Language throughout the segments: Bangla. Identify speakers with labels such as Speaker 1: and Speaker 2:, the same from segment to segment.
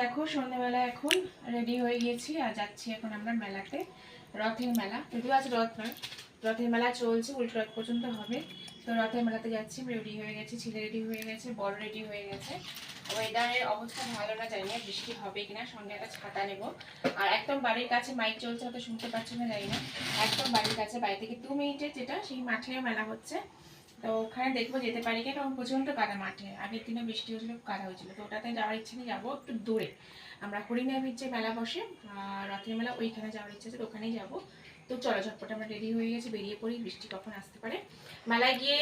Speaker 1: দেখো, সন্ধ্যেবেলা এখন রেডি হয়ে গেছি আর যাচ্ছি এখন আমরা মেলাতে, রথের মেলা। যদিও আজ রথ নয়, রথের মেলা চলছে, উল্টো রথ পর্যন্ত হবে। তো রথের মেলাতে যাচ্ছি রেডি হয়ে গেছি, ছেলে রেডি হয়ে গেছে, বড় রেডি হয়ে গেছে। ওয়েদারের অবস্থা ভালো না, জানি না বৃষ্টি হবে কিনা, সঙ্গে একটা ছাতা নেব। আর একদম বাড়ির কাছে মাইক চলছে হয়তো শুনতে পাচ্ছি না জানি না। একদম বাড়ির কাছে, বাড়ি থেকে দু মিনিটের যেটা, সেই মাঠে মেলা হচ্ছে। তো ওখানে দেখব যেতে পারি কি কারণ প্রচণ্ড কাদা মাঠে। আগের দিনে বৃষ্টি হয়েছিল, কাদা হয়েছিল। তো ওটাতে যাওয়ার ইচ্ছে নেই, যাব একটু দূরে। আমরা হরিণাবির যে মেলা বসে রথের মেলা, ওইখানে যাওয়ার ইচ্ছে আছে, তো ওখানেই যাব। তো চলো, ঝটপট আমরা রেডি হয়ে গেছি, বেরিয়ে পড়ি, বৃষ্টি কখন আসতে পারে। মেলায় গিয়ে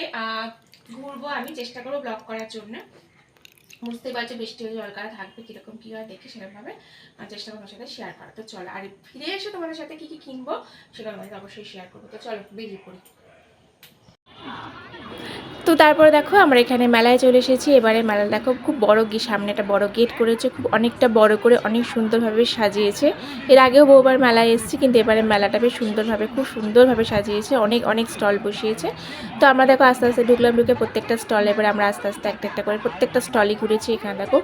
Speaker 1: ঘুরবো আমি, চেষ্টা করব ব্লগ করার জন্য। বুঝতেই পারছি, বৃষ্টি হয়ে জল কারা থাকবে, কীরকম কী হয়, দেখে সেরকমভাবে চেষ্টা করব সাথে শেয়ার করা তো চলো, আর ফিরে এসে তোমাদের সাথে কী কী কিনবো, সেটা তোমাদের অবশ্যই শেয়ার করব। তো চলো, বেরিয়ে পড়ি। তো তারপরে দেখো আমরা এখানে মেলায় চলে এসেছি। এবারে মেলা দেখো খুব বড় গিয়ে সামনে একটা বড় গেট করেছে, খুব অনেকটা বড় করে অনেক সুন্দরভাবে সাজিয়েছে। এর আগেও বহুবার মেলায় এসেছি, কিন্তু এবারে মেলাটা বেশ সুন্দরভাবে, খুব সুন্দরভাবে সাজিয়েছে, অনেক অনেক স্টল বসিয়েছে। তো আমরা দেখো আস্তে আস্তে ঢুকলাম, ঢুকে প্রত্যেকটা স্টল, এবারে আমরা আস্তে আস্তে একটা একটা করে প্রত্যেকটা স্টলই ঘুরেছি। এখানে দেখো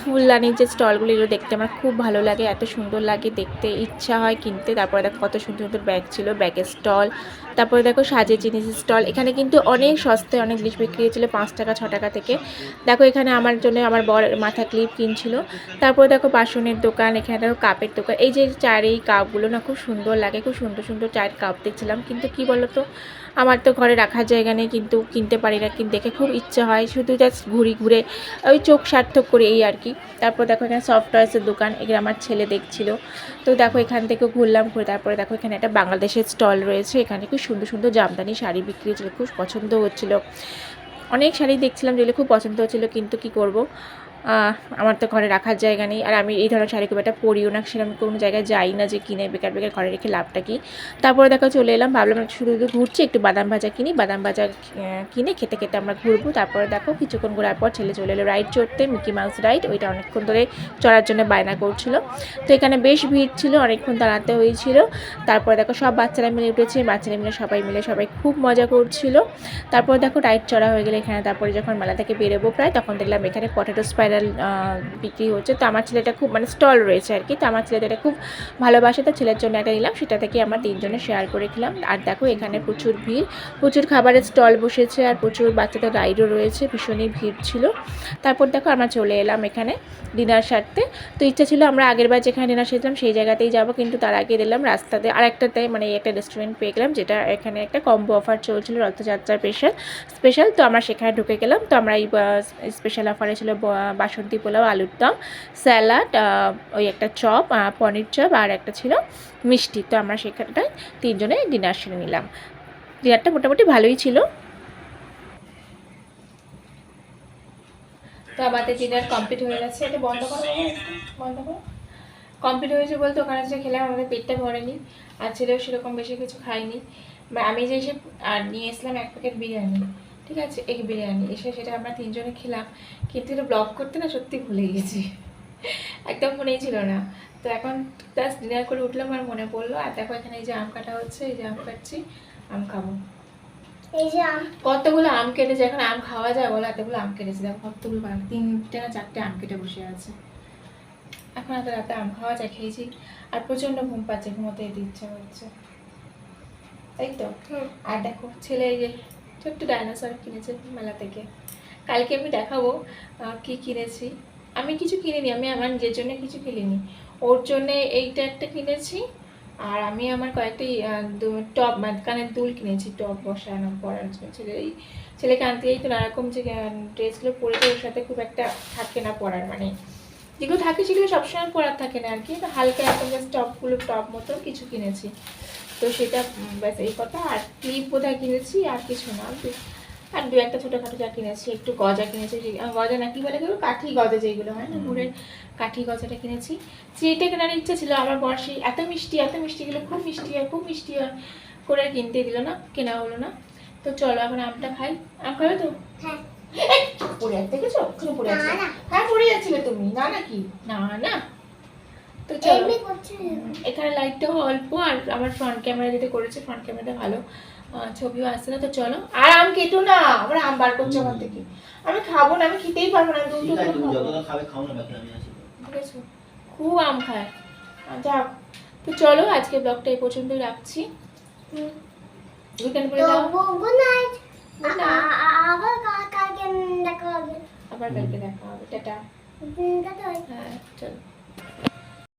Speaker 1: ফুলদানির যে স্টলগুলো, এগুলো দেখতে আমার খুব ভালো লাগে, এত সুন্দর লাগে, দেখতে ইচ্ছা হয় কিনতে। তারপরে দেখো কত সুন্দর সুন্দর ব্যাগ ছিল ব্যাগের স্টল, তারপরে দেখো সাজের জিনিসের স্টল। এখানে কিন্তু অনেক সস্তায়, অনেক জিনিস বিক্রি হয়েছিল পাঁচ টাকা, ছ টাকা থেকে। দেখো এখানে আমার জন্য আমার বর মাথা ক্লিপ কিনছিল। তারপরে দেখো বাসনের দোকান, এখানে দেখো কাপের দোকান। এই যে চার এই কাপগুলো না খুব সুন্দর লাগে, খুব সুন্দর সুন্দর চায়ের কাপ দেখছিলাম। কিন্তু কি বলতো, আমার তো ঘরে রাখার জায়গা নেই, কিন্তু কিনতে পারি না কিন্তু দেখে খুব ইচ্ছা হয়। শুধু জাস্ট ঘুরি, ঘুরে, ওই চোখ সার্থক করে, এই আর কি। তারপর দেখো এখানে সফট টয়েসের দোকান এখানে আমার ছেলে দেখছিল। তো দেখো এখান থেকে ঘুরলাম, ঘুরে তারপরে দেখো এখানে একটা বাংলাদেশের স্টল রয়েছে। এখানে খুব সুন্দর সুন্দর জামদানি শাড়ি বিক্রি হচ্ছিল খুব পছন্দ হচ্ছিল। অনেক শাড়ি দেখছিলাম যেগুলো খুব পছন্দ হচ্ছিল কিন্তু কি করব? আমার তো ঘরে রাখার জায়গা নেই। আর আমি এই ধরনের শাড়ি খুব একটা পরিও না সেরকম কোনো জায়গায় যাই না যে কিনে বেকার বেকার ঘরে রেখে লাভটা কি। তারপরে দেখো চলে এলাম, ভাবলাম শুধু শুধু ঘুরছি, একটু বাদাম ভাজা কিনি। বাদাম ভাজা কিনে খেতে খেতে আমরা ঘুরবো। তারপরে দেখো কিছুক্ষণ ঘোরার পর ছেলে চলে এলো রাইড চড়তে মিকি মাউস রাইড ওইটা অনেকক্ষণ ধরে চড়ার জন্য বায়না করছিল। তো এখানে বেশ ভিড় ছিল, অনেকক্ষণ দাঁড়াতে হয়েছিল। তারপরে দেখো সব বাচ্চারা মিলে উঠেছে, বাচ্চারা মিলে সবাই মিলে সবাই খুব মজা করছিল। তারপর দেখো রাইড চড়া হয়ে গেলে এখানে। তারপরে যখন মেলা থেকে বেরোবো প্রায়, তখন দেখলাম এখানে পটেটো স্পাইরাল বিক্রি হচ্ছে। তো আমার ছেলেটা খুব মানে স্টল রয়েছে আর কি। তো আমার ছেলেটা খুব ভালোবাসে। তো ছেলের জন্য একটা নিলাম। সেটা থেকে আমরা তিনজনে শেয়ার করে খেলাম। আর দেখো, এখানে প্রচুর ভিড়। প্রচুর খাবারের স্টল বসেছে আর প্রচুর বাচ্চাদের রাইডও রয়েছে। ভীষণই ভিড় ছিল। তারপর দেখো, আমরা চলে এলাম এখানে ডিনার সারতে। তো ইচ্ছা ছিল আমরা আগের বার যেখানে ডিনার সেরলাম সেই জায়গাতেই যাব। কিন্তু তার আগে দিলাম রাস্তাতে আর একটাতে মানে একটা রেস্টুরেন্ট পেয়ে গেলাম, যেটা এখানে একটা কম্বো অফার চলছিল, রথযাত্রার স্পেশাল স্পেশাল তো আমরা সেখানে ঢুকে গেলাম। তো আমরা এই স্পেশাল অফারে ছিল বাসন্তী পোলাও, আলুর দম, স্যালাড ওই একটা চপ পনির চপ আর একটা ছিল মিষ্টি। তো আমরা সেখানটায় তিনজনে ডিনার সেরে নিলাম। ডিনারটা মোটামুটি ভালোই ছিল। তো আমাদের ডিনার কমপ্লিট হয়ে গেছে। এটা বন্ধ করো বন্ধ করো কমপ্লিট হয়েছে বলতে ওখানে যে খেলাম, আমাদের পেটটা ভরেনি। আর ছেলেও সেরকম বেশি কিছু খাইনি বা আমি যে আর নিয়ে এসলাম এক প্যাকেট বিরিয়ানি। ঠিক আছে এক বিরিয়ানি। এসে সেটা আমরা তিনজনে খেলাম। কিন্তু এটা ব্লগ করতে না সত্যি ভুলে গেছি। একদম মনেই ছিল না। তো এখন জাস্ট ডিনার করে উঠলাম আর মনে পড়ল আর দেখো এখানে এই যে আম কাটা হচ্ছে এই যে আম কাটছি আম খাব।
Speaker 2: এই যে আম।
Speaker 1: কতগুলো আম কেটেছে? এখন আম খাওয়া যায় বলে এতগুলো আম কেটেছে। দেখো কতগুলো তিনটে না চারটে আম কেটে বসে আছে। এখন এত রাতে আম খাওয়া যায় খেয়েছি। আর প্রচণ্ড ঘুম পাচ্ছে ঘুমোতে যেতে ইচ্ছা হচ্ছে তাই তো? আর দেখো ছেলে এই যে ছোট্ট ডাইনোসর কিনেছে মেলা থেকে। কালকে আমি দেখাবো কি কিনেছি। আমি কিছু কিনিনি, আমি আমার নিজের জন্য কিছু কিনিনি। ওর জন্যে এইটা একটা কিনেছি, আর আমি আমার কয়েকটি টপ কানের দুল কিনেছি টপ বসানো, পরার জন্য। ছেলে, এই ছেলেকে আনতে যাই তো নানারকম যে ড্রেসগুলো পরেছে, ওর সাথে খুব একটা থাকে না পরার মানে যেগুলো থাকে সেগুলো সবসময় পরার থাকে না আর কি। হালকা জাস্ট টপগুলো, টপ মতো কিছু কিনেছি। তো সেটা ব্যাস এই কথা। আর ক্লিপ বোধহয় কিনেছি আর কিছু না। আর দু একটা ছোটোখাটো যা কিনেছি একটু গজা কিনেছি গজা না কি বলে গেলো কাঠি গজা যেগুলো হয় না গুড়ের কাঠি গজাটা কিনেছি। যেটা কেনার ইচ্ছা ছিল আমার বর্ষে এত মিষ্টি এত মিষ্টি গেলো খুব মিষ্টি হয় খুব মিষ্টি হয়। করে আর কিনতে দিল না কেনা হলো না। তো চলো এখন আমটা খাই। আম খাবে তো?
Speaker 2: হ্যাঁ।
Speaker 1: পড়ে যাচ্ছে দেখেছ? পড়ে যাচ্ছে। হ্যাঁ পড়ে যাচ্ছিলে তুমি। না নাকি না না। এখানে লাইটটাও অল্প আর আমার ফ্রন্ট ক্যামেরা যেটা করেছে ফ্রন্ট ক্যামেরাটা ভালো ছবিও আসছে না তো চলো। আর আম কেটো না আমার আম বার করছে আমার থেকে। আমি খাব না আমি খেতেই পারব না খুব
Speaker 3: আম
Speaker 1: খায়। যাক তো চলো আজকে ব্লগটা এই পর্যন্তই রাখছি।
Speaker 2: আবার দেখা হবে।
Speaker 1: আবার দেখা হবে।
Speaker 2: টাটা।
Speaker 1: হ্যাঁ চলো।